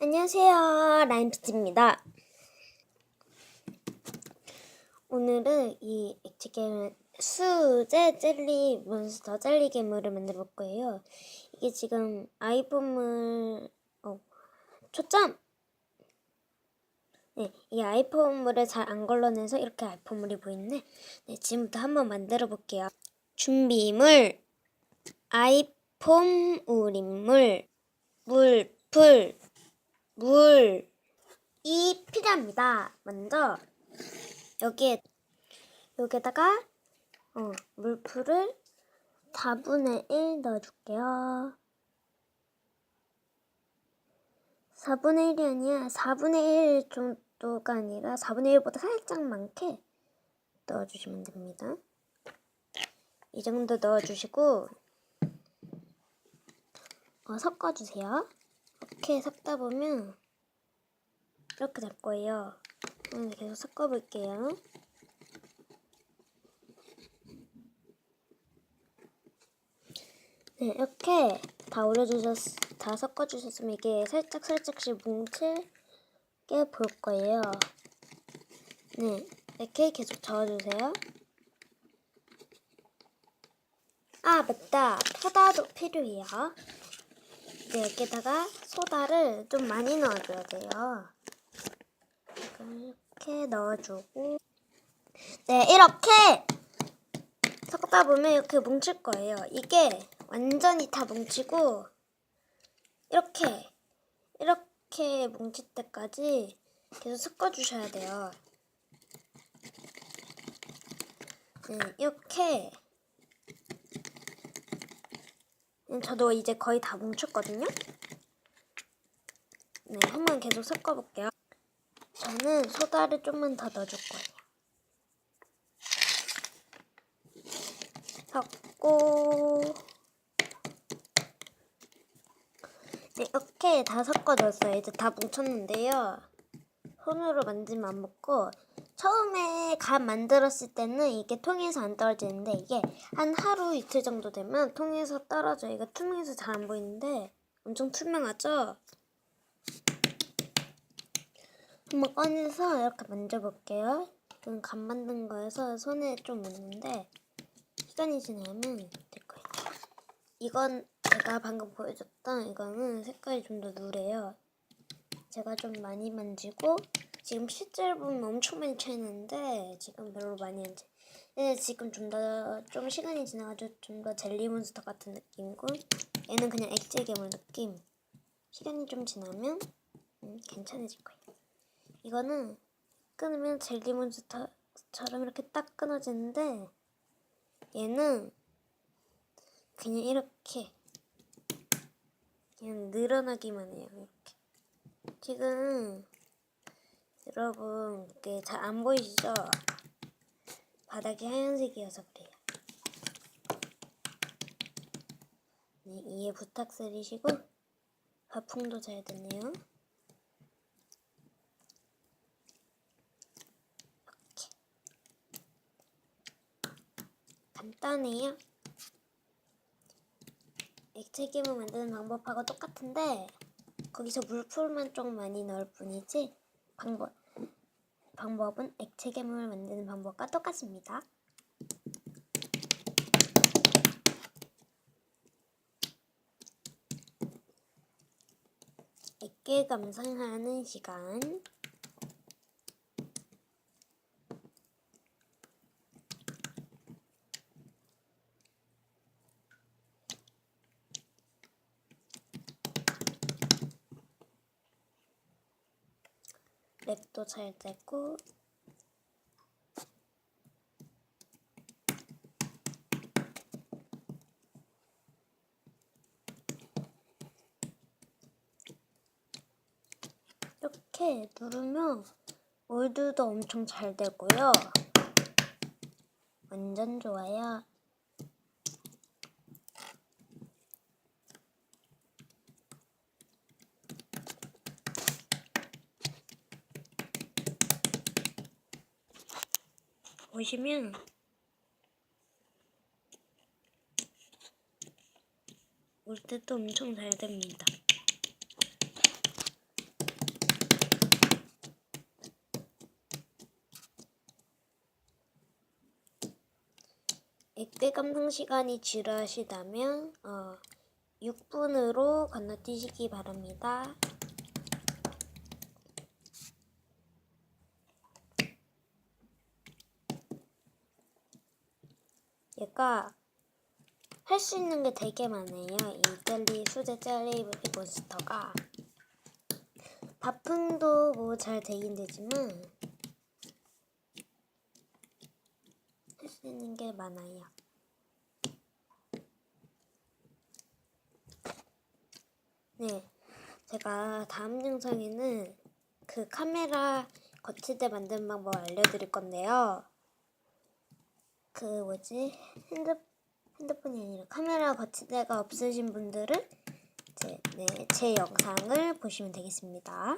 안녕하세요. 라인피치입니다. 오늘은 이 액체 게임 수제 젤리 몬스터 젤리 괴물을 만들어 볼 거예요. 이게 지금 아이폰물 어, 초점 네, 이 아이폰물을 잘 안 걸러내서 이렇게 아이폰물이 보이는데 네, 지금부터 한번 만들어 볼게요. 준비물 아이폰 우린물 물풀 물이 필요합니다. 먼저 여기에 여기에다가 어, 물풀을 4분의 1 넣어줄게요. 4분의 1이 아니야. 4분의 1 정도가 아니라 4분의 1보다 살짝 많게 넣어주시면 됩니다. 이 정도 넣어주시고 어, 섞어주세요. 이렇게 섞다 보면 이렇게 될 거예요. 계속 섞어볼게요. 네, 이렇게 다 올려주셨, 다 섞어주셨으면 이게 살짝 살짝씩 뭉칠게 볼 거예요. 네, 이렇게 계속 저어주세요. 아, 맞다. 소다도 필요해요. 네, 여기다가 소다를 좀 많이 넣어줘야 돼요. 이렇게 넣어주고 네, 이렇게 섞다 보면 이렇게 뭉칠 거예요. 이게 완전히 다 뭉치고 이렇게 이렇게 뭉칠 때까지 계속 섞어주셔야 돼요. 네, 이렇게 저도 이제 거의 다 뭉쳤거든요. 네, 한번 계속 섞어볼게요. 저는 소다를 좀만 더 넣어줄 거예요. 섞고 네, 이렇게 다 섞어줬어요. 이제 다 뭉쳤는데요. 손으로 만지면 안 먹고 처음에 간 만들었을 때는 이게 통에서 안 떨어지는데 이게 한 하루 이틀 정도 되면 통에서 떨어져. 이거 투명해서 잘 안 보이는데 엄청 투명하죠? 한번 꺼내서 이렇게 만져볼게요. 이건 간 만든 거여서 손에 좀 묻는데 시간이 지나면 될 거예요. 이건 제가 방금 보여줬던 이거는 색깔이 좀 더 누래요. 제가 좀 많이 만지고 지금 실제로 보면 엄청 많이 차이는데 지금 별로 많이 안 차이. 얘는 지금 좀더좀 시간이 지나가지고 좀 더 젤리 몬스터 같은 느낌이고 얘는 그냥 액체 괴물 느낌. 시간이 좀 지나면 음, 괜찮아질 거예요. 이거는 끊으면 젤리 몬스터처럼 이렇게 딱 끊어지는데 얘는 그냥 이렇게 그냥 늘어나기만 해요. 이렇게 지금 여러분 그게 잘 안 보이시죠? 바닥이 하얀색이어서 그래요. 네, 이해 부탁드리시고 바풍도 잘. 이렇게 간단해요. 액체 기물 만드는 방법하고 똑같은데 거기서 물풀만 좀 많이 넣을 뿐이지 방법 방법은 액체 괴물을 만드는 방법과 똑같습니다. 액계 감상하는 시간 랩도 잘 되고 이렇게 누르면 몰드도 엄청 잘 되고요. 완전 좋아요. 보시면 올 때도 엄청 잘 됩니다. 액대 감상 시간이 지루하시다면 어, 6분으로 건너뛰시기 바랍니다. 얘가 할 수 있는 게 되게 많아요. 이 젤리, 수제 젤리 몬스터가. 바풍도 뭐 잘 되긴 되지만 할 수 있는 게 많아요. 네, 제가 다음 영상에는 그 카메라 거치대 만드는 방법 알려드릴 건데요. 그 뭐지 핸드 핸드폰이 아니라 카메라 거치대가 없으신 분들은 제, 네, 제 영상을 보시면 되겠습니다.